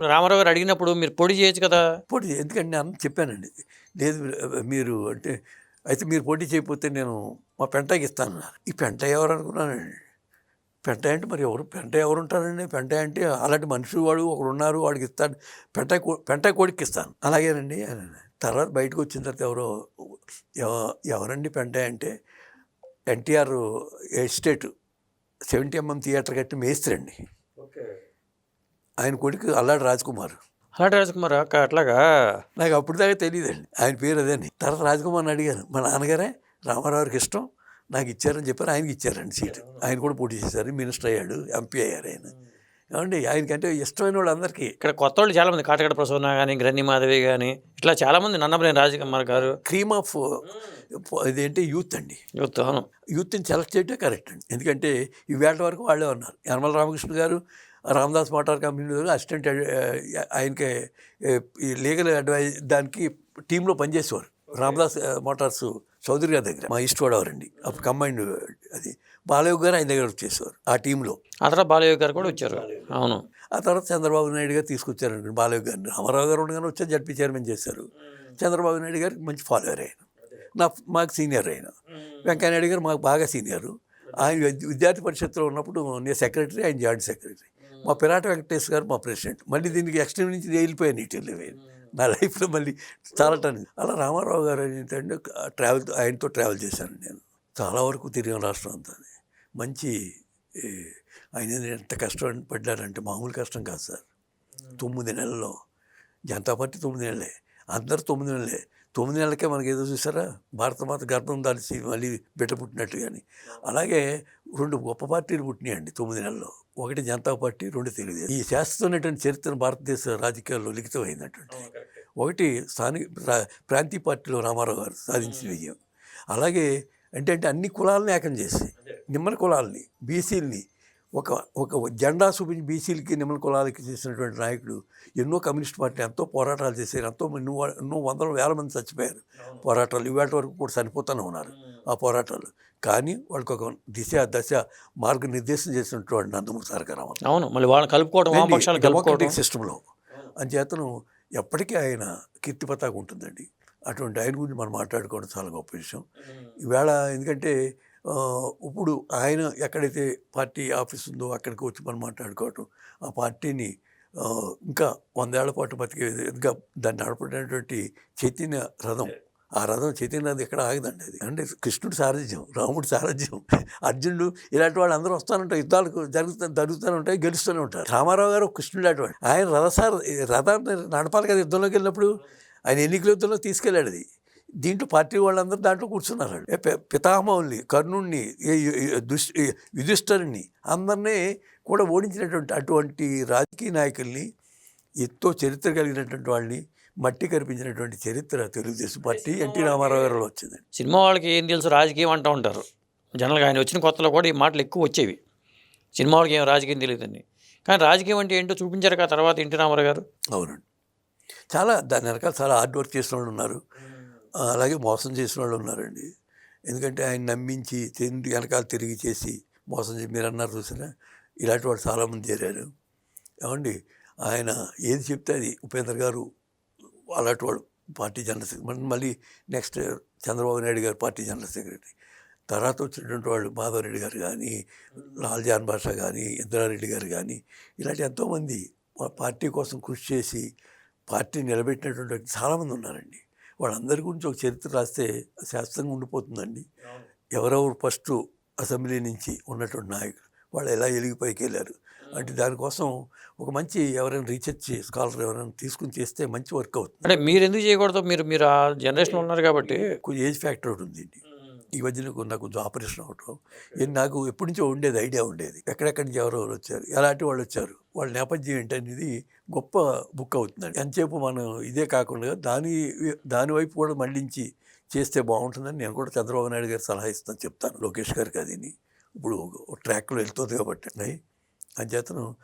రామారావు గారు అడిగినప్పుడు మీరు పొడి చేయొచ్చు కదా? పోటీ ఎందుకంటే నేను చెప్పానండి. లేదు మీరు అంటే అయితే మీరు పోటీ చేయకపోతే నేను మా పెంటకి ఇస్తాను ఈ పెంట ఎవరు అనుకున్నానండి పెంట అంటే మరి ఎవరు పెంట ఎవరు ఉంటారండి? పెంట అంటే అలాంటి మనుషులు వాడు ఒకడు ఉన్నారు వాడికి ఇస్తాను. పెంట కో- పెంట కోడికి ఇస్తాను. అలాగేనండి. తర్వాత బయటకు వచ్చిన తర్వాత ఎవరో ఎవ- ఎవరండి పెంట అంటే NTR estate seventy MM theatre కట్టి మేస్త్రి అండి. ఆయన కొడుకు అల్లాడి రాజ్కుమార్. అలాంటి రాజకుమార్? అక్క అట్లాగా? నాకు అప్పుడు దాకా తెలియదండి. ఆయన పేరు అదేని తర్వాత రాజకుమార్ని అడిగాను. మా నాన్నగారే రామారావుకి ఇష్టం నాకు ఇచ్చారని చెప్పారు. ఆయనకి ఇచ్చారండి సీటు. ఆయన కూడా పోటీ చేశారు. మినిస్టర్ అయ్యాడు ఎంపీ అయ్యారు ఆయన. ఏమండి ఆయనకంటే ఇష్టమైన వాళ్ళందరికీ ఇక్కడ కొత్త వాళ్ళు చాలా మంది కాటగడ ప్రసన్న కానీ గ్రన్ని మాధవి కానీ ఇట్లా చాలా మంది నన్నపలేని రాజకుమార్ గారు. క్రీమ్ ఆఫ్ ఇదేంటి యూత్ అండి. యూత్ అవును. యూత్ని సెలెక్ట్ చేయటమే కరెక్ట్ అండి. ఎందుకంటే ఈ వేళ వరకు వాళ్ళే ఉన్నారు. యనమల రామకృష్ణ గారు రామదాస్ మోటార్ కంపెనీ అసిస్టెంట్ ఆయనకి లీగల్ అడ్వైజ్ దానికి టీంలో పనిచేసేవారు. రామదాస్ మోటార్స్ చౌదరి గారి దగ్గర మా ఈస్ట్ గోదావరి అండి అప్పుడు కంబైండ్ అది బాలయ్య గారు ఆయన దగ్గర చేసేవారు ఆ టీంలో. ఆ తర్వాత బాలయ్య గారు కూడా వచ్చారు. అవును. ఆ తర్వాత చంద్రబాబు నాయుడు గారు తీసుకొచ్చారండి బాలయ్య గారిని. రామారావు గారు ఉండగానే వచ్చారు జడ్పీ చైర్మన్ చేశారు. చంద్రబాబు నాయుడు గారికి మంచి ఫాలోవర్ ఆయన. నా మాకు సీనియర్ ఆయన. వెంకయ్య నాయుడు గారు మాకు బాగా సీనియరు. ఆయన విద్య- విద్యార్థి పరిషత్తులో ఉన్నప్పుడు నేను సెక్రటరీ ఆయన జాయింట్ సెక్రటరీ. మా పిరాట వెంకటేష్ గారు మా ప్రెసిడెంట్. మళ్ళీ దీనికి ఎక్స్ట్రీమ్ నుంచి వెళ్ళిపోయాను ఇటు వెళ్ళిపోయాను నా లైఫ్లో మళ్ళీ చాలా టన్ అలా రామారావు గారు ఏంటంటే ట్రావెల్ ఆయనతో ట్రావెల్ చేశాను నేను. చాలా వరకు తిరిగిన రాష్ట్రం అంతా. మంచి ఆయన ఎంత కష్టం పడ్డారంటే మామూలు కష్టం కాదు సార్. తొమ్మిది నెలల్లో. జనతా పార్టీ తొమ్మిది నెలలే. అందరు తొమ్మిది నెలలే. తొమ్మిది నెలలకే మనకి ఏదో చూసారా? భారతమాత గర్భం దాల్చి మళ్ళీ బిడ్డ పుట్టినట్టు కానీ అలాగే రెండు గొప్ప పార్టీలు పుట్టినాయండి తొమ్మిది నెలల్లో. ఒకటి జనతా పార్టీ రెండు తెలుగుదేశం. ఈ శాశ్వతమైనటువంటి చరిత్ర భారతదేశ రాజకీయాల్లో లిఖితమైనటువంటి. ఒకటి స్థానిక ప్రా- ప్రాంతీయ పార్టీలో రామారావు గారు సాధించిన విజయం. అలాగే అంటే అంటే అన్ని కులాలని ఏకం చేసి నిమ్మల కులాలని బీసీలని ఒక ఒక జెండా చూపించి బీసీలకి నిమ్మల కులాలకి చేసినటువంటి నాయకుడు ఎన్నో కమ్యూనిస్ట్ పార్టీ ఎంతో పోరాటాలు చేశారు. ఎంతో ఎన్నో ఎన్నో వందల వేల మంది చచ్చిపోయారు. పోరాటాలు ఇవాళ వరకు కూడా చనిపోతూనే ఉన్నారు ఆ పోరాటాలు. కానీ వాళ్ళకి ఒక దిశ దశ మార్గనిర్దేశం చేసినటువంటి నందమూరి తారక రామారావు అవును. మళ్ళీ వాళ్ళని కలుపుకోవడం డెమోక్రటిక్ సిస్టంలో అంచేతను ఎప్పటికీ ఆయన కీర్తి పతాకం ఉంటుందండి. అటువంటి ఆయన గురించి మనం మాట్లాడుకోవడం చాలా గొప్ప విషయం. ఈవేళ ఎందుకంటే ఇప్పుడు ఆయన ఎక్కడైతే పార్టీ ఆఫీస్ ఉందో అక్కడికి వచ్చి మనం మాట్లాడుకోవటం ఆ పార్టీని ఇంకా వందేళ్ళ పాటు బతికే ఇంకా దాన్ని నడపడినటువంటి చైతన్య రథం ఆ రథం చైతన్య రథం ఎక్కడ ఆగదండి అది. అంటే కృష్ణుడు సారథ్యం రాముడు సారథ్యం అర్జునుడు ఇలాంటి వాళ్ళు అందరూ వస్తానంటారు యుద్ధాలకు జరుగుతూ జరుగుతూనే ఉంటాయి గెలుస్తూనే ఉంటారు. రామారావు గారు కృష్ణుడు లాంటి వాడు ఆయన రథసార రథాన్ని నడపాలి కదా యుద్ధంలోకి వెళ్ళినప్పుడు? ఆయన ఎన్నికల యుద్ధంలో తీసుకెళ్ళాడు అది. దీంట్లో పార్టీ వాళ్ళందరూ దాంట్లో కూర్చున్నారు పితామహుల్ని కర్ణుణ్ణి దుష్ ఏ యుధిష్ఠరుని అందరినీ కూడా ఓడించినటువంటి అటువంటి రాజకీయ నాయకుల్ని ఎంతో చరిత్ర కలిగినటువంటి వాళ్ళని మట్టి కనిపించినటువంటి చరిత్ర తెలుగుదేశం పార్టీ ఎన్టీ రామారావు గారిలో వచ్చింది. సినిమా వాళ్ళకి ఏం తెలుసు రాజకీయం అంటూ ఉంటారు. జనరల్గా ఆయన వచ్చిన కొత్తలో కూడా ఈ మాటలు ఎక్కువ వచ్చేవి. సినిమా వాళ్ళకి ఏం రాజకీయం తెలియదండి. కానీ రాజకీయం అంటే ఏంటో చూపించారు కదా తర్వాత ఎన్టీ రామారావు గారు. అవునండి. చాలా దాని వెనకాల చాలా హార్డ్ వర్క్ చేసిన వాళ్ళు ఉన్నారు. అలాగే మోసం చేసిన వాళ్ళు ఉన్నారండి. ఎందుకంటే ఆయన నమ్మించి తిండి వెనకాల తిరిగి చేసి మోసం చేసి మీరు అన్నారు చూసారా? ఇలాంటి వాళ్ళు చాలామంది చేరారు. ఏమండి? ఆయన ఏది చెప్తే అది ఉపేంద్ర గారు అలాంటి వాడు పార్టీ జనరల్ సెక్రటరీ మళ్ళీ next Chandrababu Naidu garu party general secretary. తర్వాత వచ్చినటువంటి వాళ్ళు మాధవరెడ్డి గారు కానీ లాల్ జాన్ కానీ ఇంద్రారెడ్డి గారు కానీ ఇలాంటి ఎంతోమంది పార్టీ కోసం కృషి చేసి పార్టీ నిలబెట్టినటువంటి చాలామంది ఉన్నారండి. వాళ్ళందరి గురించి ఒక చరిత్ర రాస్తే శాస్త్రంగా ఉండిపోతుందండి. ఎవరెవరు ఫస్ట్ అసెంబ్లీ నుంచి ఉన్నటువంటి నాయకులు వాళ్ళు ఎలా ఎలిగి పైకి వెళ్ళారు అంటే దానికోసం ఒక మంచి ఎవరైనా రీసెర్చ్ స్కాలర్ ఎవరైనా తీసుకుని చేస్తే మంచి వర్క్ అవుతుంది. అంటే మీరు ఎందుకు చేయకూడదు? మీరు మీరు ఆ జనరేషన్లో ఉన్నారు కాబట్టి. కొంచెం ఏజ్ ఫ్యాక్టర్ ఒకటి ఉందండి. ఈ మధ్యన నాకు కొంచెం ఆపరేషన్ అవటం. ఇది నాకు ఎప్పటి నుంచో ఉండేది ఐడియా ఉండేది. ఎక్కడెక్కడి నుంచి ఎవరెవరు వచ్చారు ఎలాంటి వాళ్ళు వచ్చారు వాళ్ళ నేపథ్యం ఏంటనేది గొప్ప బుక్ అవుతుందండి. ఎంతసేపు మనం ఇదే కాకుండా దాని దాని వైపు కూడా మళ్ళించి చేస్తే బాగుంటుందని నేను కూడా చంద్రబాబు నాయుడు గారు సలహా ఇస్తాను చెప్తాను. లోకేష్ గారికి అదిని. ఇప్పుడు ట్రాక్లో వెళ్తుంది కాబట్టి. అంచేతను